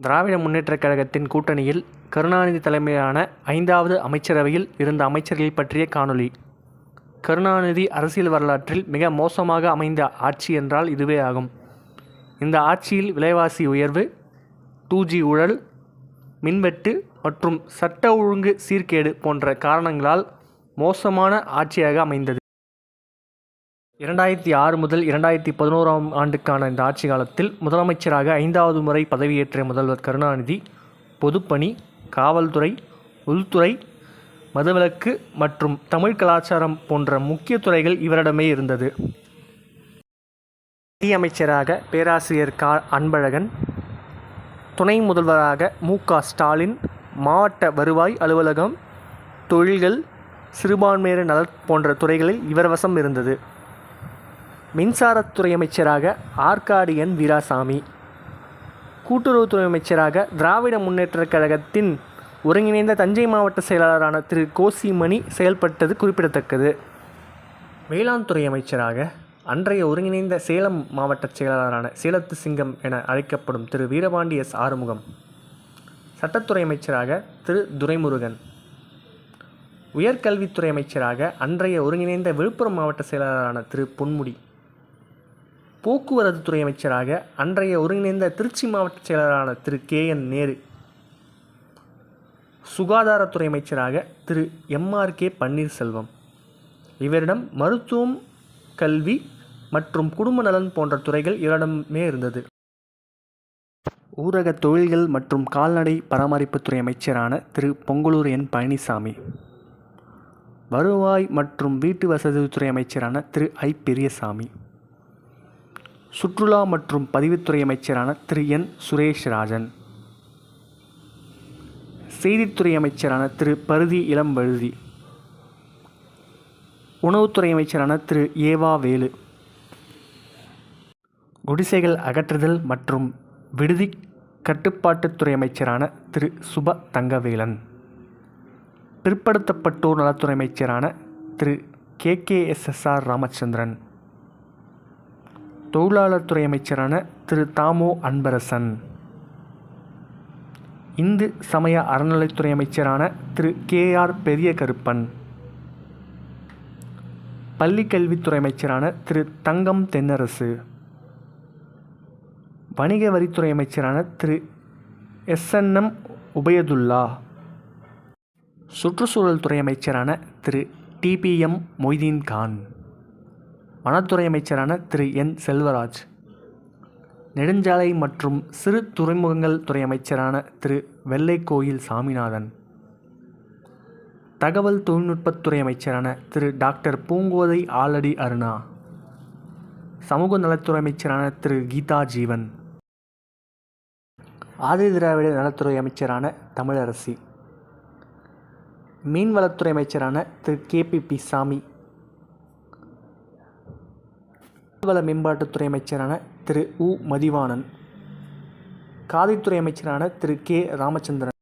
திராவிட முன்னேற்றக் கழகத்தின் கூட்டணியில் கருணாநிதி தலைமையிலான ஐந்தாவது அமைச்சரவையில் இருந்த அமைச்சர்கள் பற்றிய காணொளி. கருணாநிதி அரசியல் வரலாற்றில் மிக மோசமாக அமைந்த ஆட்சி என்றால் இதுவே ஆகும். இந்த ஆட்சியில் விலைவாசி உயர்வு டூ ஜி ஊழல் மின்வெட்டு மற்றும் சட்ட ஒழுங்கு சீர்கேடு போன்ற காரணங்களால் மோசமான ஆட்சியாக அமைந்தது. இரண்டாயிரத்தி ஆறு முதல் இரண்டாயிரத்தி பதினோராம் ஆண்டுக்கான இந்த ஆட்சி காலத்தில் முதலமைச்சராக ஐந்தாவது முறை பதவியேற்ற முதல்வர் கருணாநிதி பொதுப்பணி காவல்துறை உள்துறை மதுவிலக்கு மற்றும் தமிழ் கலாச்சாரம் போன்ற முக்கிய துறைகள் இவரிடமே இருந்தது. நிதியமைச்சராக பேராசிரியர் கா. அன்பழகன் துணை முதல்வராக மு. க. ஸ்டாலின் மாவட்ட வருவாய் அலுவலகம் தொழில்கள் சிறுபான்மையினர் நலன் போன்ற துறைகளில் இவர் வசம் இருந்தது. மின்சாரத்துறை அமைச்சராக ஆற்காடியன் வீராசாமி. கூட்டுறவுத்துறை அமைச்சராக திராவிட முன்னேற்றக் கழகத்தின் ஒருங்கிணைந்த தஞ்சை மாவட்ட செயலாளரான திரு கோசிமணி செயல்பட்டது குறிப்பிடத்தக்கது. வேளாண் துறை அமைச்சராக அன்றைய ஒருங்கிணைந்த சேலம் மாவட்ட செயலாளரான சேலத்து சிங்கம் என அழைக்கப்படும் திரு வீரபாண்டி எஸ் ஆறுமுகம். சட்டத்துறை அமைச்சராக திரு துரைமுருகன். உயர்கல்வித்துறை அமைச்சராக அன்றைய ஒருங்கிணைந்த விழுப்புரம் மாவட்ட செயலாளரான திரு பொன்முடி. போக்குவரத்து துறை அமைச்சராக அன்றைய ஒருங்கிணைந்த திருச்சி மாவட்ட செயலாளரான திரு கே என் நேரு சுகாதாரத்துறை அமைச்சராக திரு எம்ஆர் கே பன்னீர்செல்வம். இவரிடம் மருத்துவம் கல்வி மற்றும் குடும்ப நலன் போன்ற துறைகள் இவரிடமே இருந்தது. ஊரக தொழில்கள் மற்றும் கால்நடை பராமரிப்புத்துறை அமைச்சரான திரு பொங்கலூர் என் பழனிசாமி வருவாய் மற்றும் வீட்டு வசதித்துறை அமைச்சரான திரு ஐ பெரியசாமி சுற்றுலா மற்றும் பதிவுத்துறை அமைச்சரான திரு. என். சுரேஷ் ராஜன் செய்தித்துறை அமைச்சரான திரு. பருதி இளம்வழுதி உணவுத்துறை அமைச்சரான திரு. ஏவா வேலு. குடிசைகள் அகற்றுதல் மற்றும் விடுதி கட்டுப்பாட்டுத்துறை அமைச்சரான திரு. சுப தங்கவேலன். பிற்படுத்தப்பட்டோர் நலத்துறை அமைச்சரான Thiru. K. K. S. S. R. Ramachandran. தொழிலாளர் துறை அமைச்சரான திரு தாமோ அன்பரசன். இந்து சமய அறநிலைத்துறை அமைச்சரான திரு கே ஆர் பெரிய கருப்பன் பள்ளிக்கல்வித்துறை அமைச்சரான திரு தங்கம் தென்னரசு. வணிக வரித்துறை அமைச்சரான திரு எஸ்என்எம் உபயதுல்லா. சுற்றுச்சூழல் துறை அமைச்சரான திரு டிபிஎம் மொய்தீன் கான் வனத்துறை அமைச்சரான திரு. என். செல்வராஜ். நெடுஞ்சாலை மற்றும் சிறு துறைமுகங்கள் துறை அமைச்சரான திரு. வெள்ளைக்கோயில் சாமிநாதன். தகவல் தொழில்நுட்பத்துறை அமைச்சரான திரு. டாக்டர் பூங்கோதை ஆலடி அருணா. சமூக நலத்துறை அமைச்சரான திரு. கீதா ஜீவன். ஆதி திராவிட நலத்துறை அமைச்சரான தமிழரசி. மீன்வளத்துறை அமைச்சரான திரு. கே. பி. பி. சாமி. வள மேம்பாட்டுத்துறை அமைச்சரான திரு உ. மதிவாணன் காதைத்துறை அமைச்சரான திரு கே. ராமச்சந்திரன்.